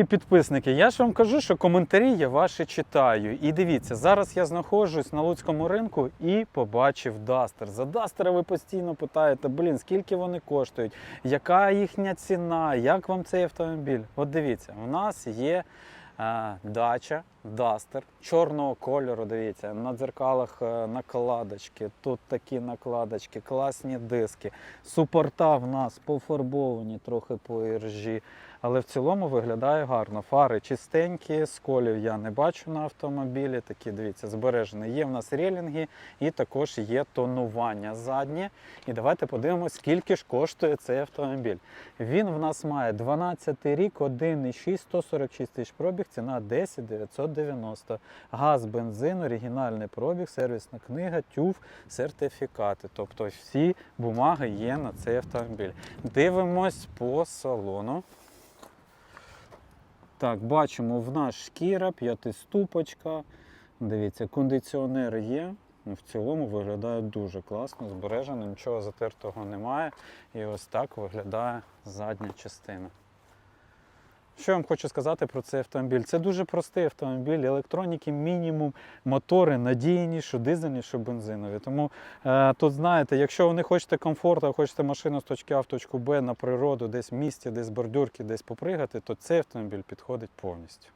І підписники, я ж вам кажу, що коментарі я ваші читаю. І дивіться, зараз я знаходжусь на Луцькому ринку і побачив Дастер. За Дастера ви постійно питаєте, блін, скільки вони коштують, яка їхня ціна, як вам цей автомобіль? От дивіться, у нас є е, дача Дастер чорного кольору. Дивіться, на дзеркалах е, накладочки, тут такі накладочки, класні диски. Супорта в нас пофарбовані трохи по іржі. Але в цілому виглядає гарно. Фари чистенькі, сколів я не бачу на автомобілі. Такі, дивіться, збережені. Є в нас релінги і також є тонування заднє. І давайте подивимося, скільки ж коштує цей автомобіль. Він в нас має 12 рік, 1,6, 146 тисяч пробіг, ціна 10 990. Газ, бензин, оригінальний пробіг, сервісна книга, тюф, сертифікати. Тобто всі бумаги є на цей автомобіль. Дивимось по салону. Так, бачимо, в нас шкіра, п'ятиступочка. Дивіться, кондиціонер є. Ну, В цілому виглядає дуже класно, збережено, нічого затертого немає. І ось так виглядає задня частина. Що я вам хочу сказати про цей автомобіль? Це дуже простий автомобіль, електроніки мінімум, мотори надійні, що дизельні, що бензинові. Тому е, тут знаєте, якщо ви не хочете комфорту, хочете машину з точки А в точку Б на природу, десь в місті, десь бордюрки, десь попригати, то цей автомобіль підходить повністю.